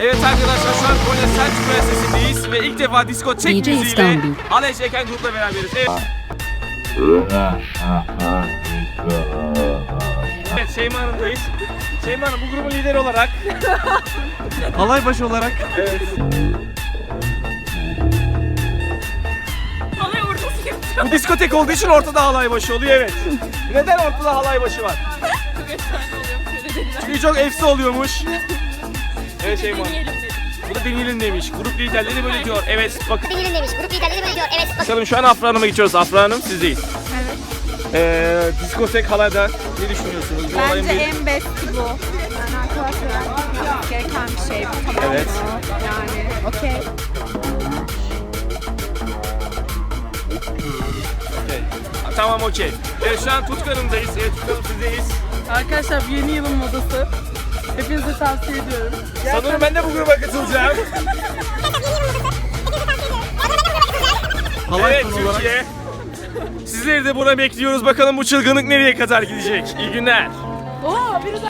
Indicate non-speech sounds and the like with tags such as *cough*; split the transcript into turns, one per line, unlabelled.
Evet arkadaşlar şu an Konya Selçuk Üniversitesi'ndeyiz ve ilk defa diskotek
DJ
müziğiyle
İstanbul.
Aley Şeken grupla beraberiz. Evet. Evet Şeyma Hanım'dayız. Şeyma Hanım bu grubun lideri olarak *laughs*
Alay başı olarak
evet.
Halay ortası yapacağım.
Bu diskotek olduğu için ortada halay başı oluyor evet. Neden ortada halay başı var? *laughs*
Efsane oluyorum şöyle dediler.
Çünkü çok efsi oluyormuş. *laughs* Evet Şeyma.
Deneyelim dedim.
Bu da deneyelim demiş. Grup liderleri böyle diyor. Evet bakın.
Deneyelim demiş. Grup liderleri böyle diyor. Evet bak.
Bakalım şu an Afra Hanım'a geçiyoruz. Afra Hanım sizdeyiz.
Evet.
Ee, diskotek halayda ne düşünüyorsunuz? Bu olayın
Bence
bir-
en besti bu. Yani arkadaşlar yapmamız gereken bir şey bu. Tamam
Evet.
mı? Yani okey.
Okey. Tamam okey. Evet şu an Tutkan'ımdayız. Evet Tutkan'ım sizdeyiz.
Arkadaşlar bu yeni yılın modası. Hepinize tavsiye ediyorum.
Sanırım ben de bu gruba katılacağım.
halay
evet Türkiye. Sizleri de buna bekliyoruz. Bakalım bu çılgınlık nereye kadar gidecek. İyi günler.
Oo biri de...